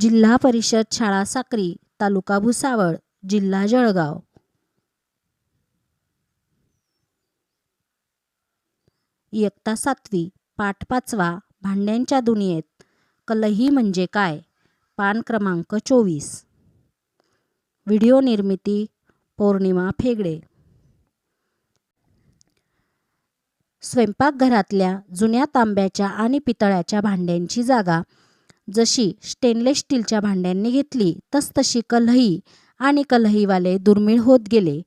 जिल्हा परिषद शाळा साक्री तालुका भुसावळ जिल्हा जळगाव. इयत्ता सातवी पाठ पाचवा भांड्यांच्या दुनियेत. कलही म्हणजे काय? पान क्रमांक चोवीस. व्हिडिओ निर्मिती पौर्णिमा फेगडे. स्वयंपाकघरातल्या जुन्या तांब्याच्या आणि पितळ्याच्या भांड्यांची जागा जशी स्टेनलेस स्टीलच्या भांड्यांनी घेतली तसतशी कलही आणि कलहीवाले दुर्मिळ होत गेले.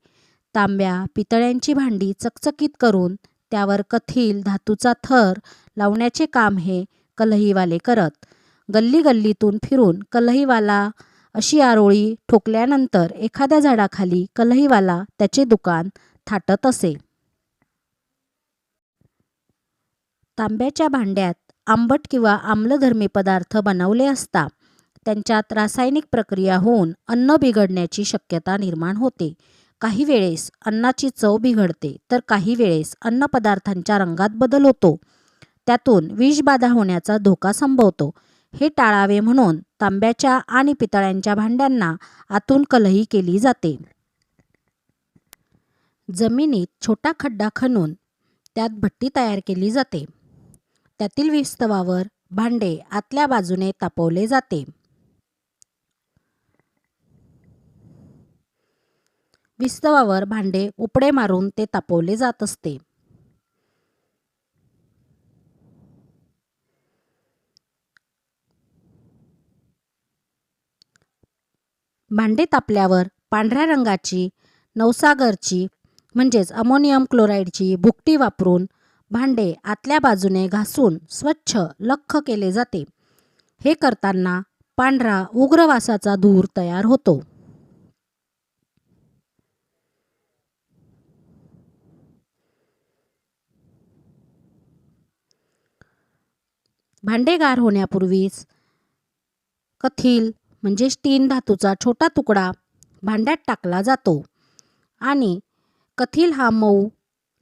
तांब्या पितळ्यांची भांडी चकचकीत करून त्यावर कथील धातूचा थर लावण्याचे काम हे कलहीवाले करत. गल्ली गल्लीतून फिरून कलहीवाला अशी आरोळी ठोकल्यानंतर एखाद्या झाडाखाली कलहीवाला त्याचे दुकान थाटत असे. तांब्याच्या भांड्यात आंबट किंवा आम्लधर्मी पदार्थ बनवले असता त्यांच्यात रासायनिक प्रक्रिया होऊन अन्न बिघडण्याची शक्यता निर्माण होते. काही वेळेस अन्नाची चव बिघडते तर काही वेळेस अन्नपदार्थांच्या रंगात बदल होतो. त्यातून विषबाधा होण्याचा धोका संभवतो. हे टाळावे म्हणून तांब्याच्या आणि पितळ्यांच्या भांड्यांना आतून कलही केली जाते. जमिनीत छोटा खड्डा खणून त्यात भट्टी तयार केली जाते. त्यातील विस्तवावर भांडे आतल्या बाजूने तापवले जाते. विस्तवावर भांडे उपडे मारून ते तापवले जात असते. भांडे तापल्यावर पांढऱ्या रंगाची नवसागरची म्हणजेच अमोनियम क्लोराईडची भुकटी वापरून भांडे आतल्या बाजूने घासून स्वच्छ लख्ख केले जाते. हे करताना पांढरा उग्रवासाचा धूर तयार होतो. भांडेगार होण्यापूर्वीच कथील म्हणजे स्टीन धातूचा छोटा तुकडा भांड्यात टाकला जातो आणि कथील हा मऊ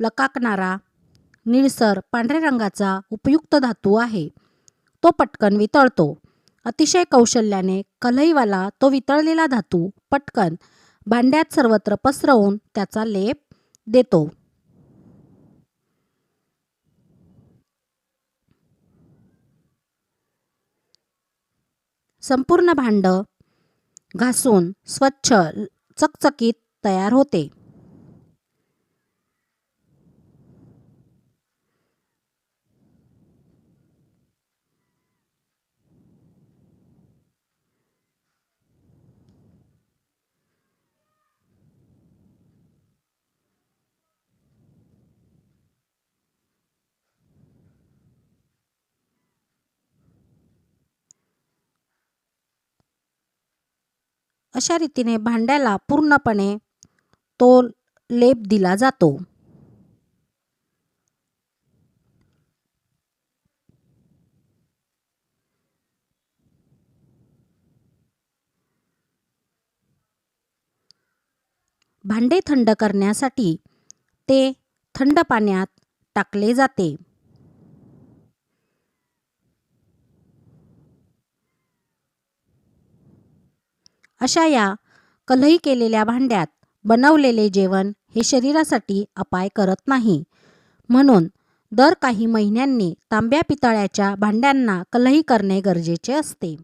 लकाकणारा निळसर पांढऱ्या रंगाचा उपयुक्त धातू आहे. तो पटकन वितळतो. अतिशय कौशल्याने कलईवाला तो वितळलेला धातू पटकन भांड्यात सर्वत्र पसरवून त्याचा लेप देतो. संपूर्ण भांड घासून स्वच्छ चकचकीत तयार होते. अशा रीतीने भांड्याला पूर्णपणे तो लेप दिला जातो. भांडे थंड करण्यासाठी ते थंड पाण्यात टाकले जाते. अशा या कलही केलेल्या भांड्यात बनवलेले जेवण हे शरीरासाठी अपाय करत नाही. म्हणून दर काही महिन्यांनी तांब्या पितळ्याच्या भांड्यांना कलही करणे गरजेचे असते.